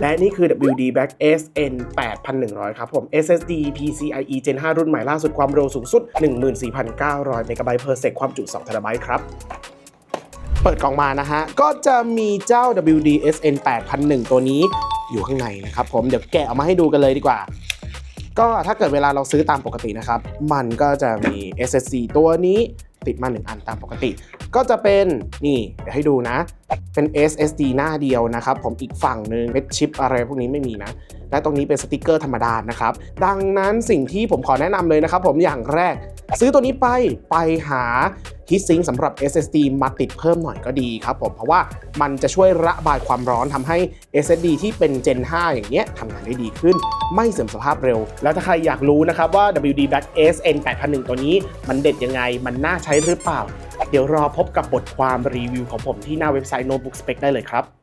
และนี่คือ WD Back SN 8100 ครับผม SSD PCIe Gen 5 รุ่นใหม่ล่าสุดความเร็วสูงสุด 14,900 MB per sec ความจุ 2 TB ครับ เปิดกล่องมานะฮะ ก็จะมีเจ้า WD SN 8001 ตัวนี้อยู่ข้างในนะครับผม เดี๋ยวแกะออกมาให้ดูกันเลยดีกว่า ก็ถ้าเกิดเวลาเราซื้อตามปกตินะครับ มันก็จะมี SSD ตัวนี้ติดมา 1 อันตามปกติ ก็จะเป็นนี่เดี๋ยวให้ดูนะ เป็น SSD หน้าเดียวนะครับ ผมอีกฝั่งหนึ่งเม็ดชิปอะไรพวกนี้ไม่มีนะ และตรงนี้เป็นสติกเกอร์ธรรมดานะครับ ดังนั้นสิ่งที่ผมขอแนะนำเลยนะครับ ผมอย่างแรก ซื้อตัวนี้ไปไปหาฮีทซิงสำหรับ SSD มาติดเพิ่มหน่อยก็ดีครับผม เพราะว่ามันจะช่วยระบายความร้อนทำให้ SSD ที่เป็น Gen 5 อย่างเงี้ยทำงานได้ดีขึ้น ไม่เสื่อมสภาพเร็ว แล้วถ้าใครอยากรู้นะครับว่า WD Black SN 8001ตัวนี้มันเด็ดยังไง มันน่าใช้หรือเปล่า เดี๋ยวรอพบกับบทความรีวิวของผมที่หน้าเว็บไซต์ Notebook Spec ได้เลยครับ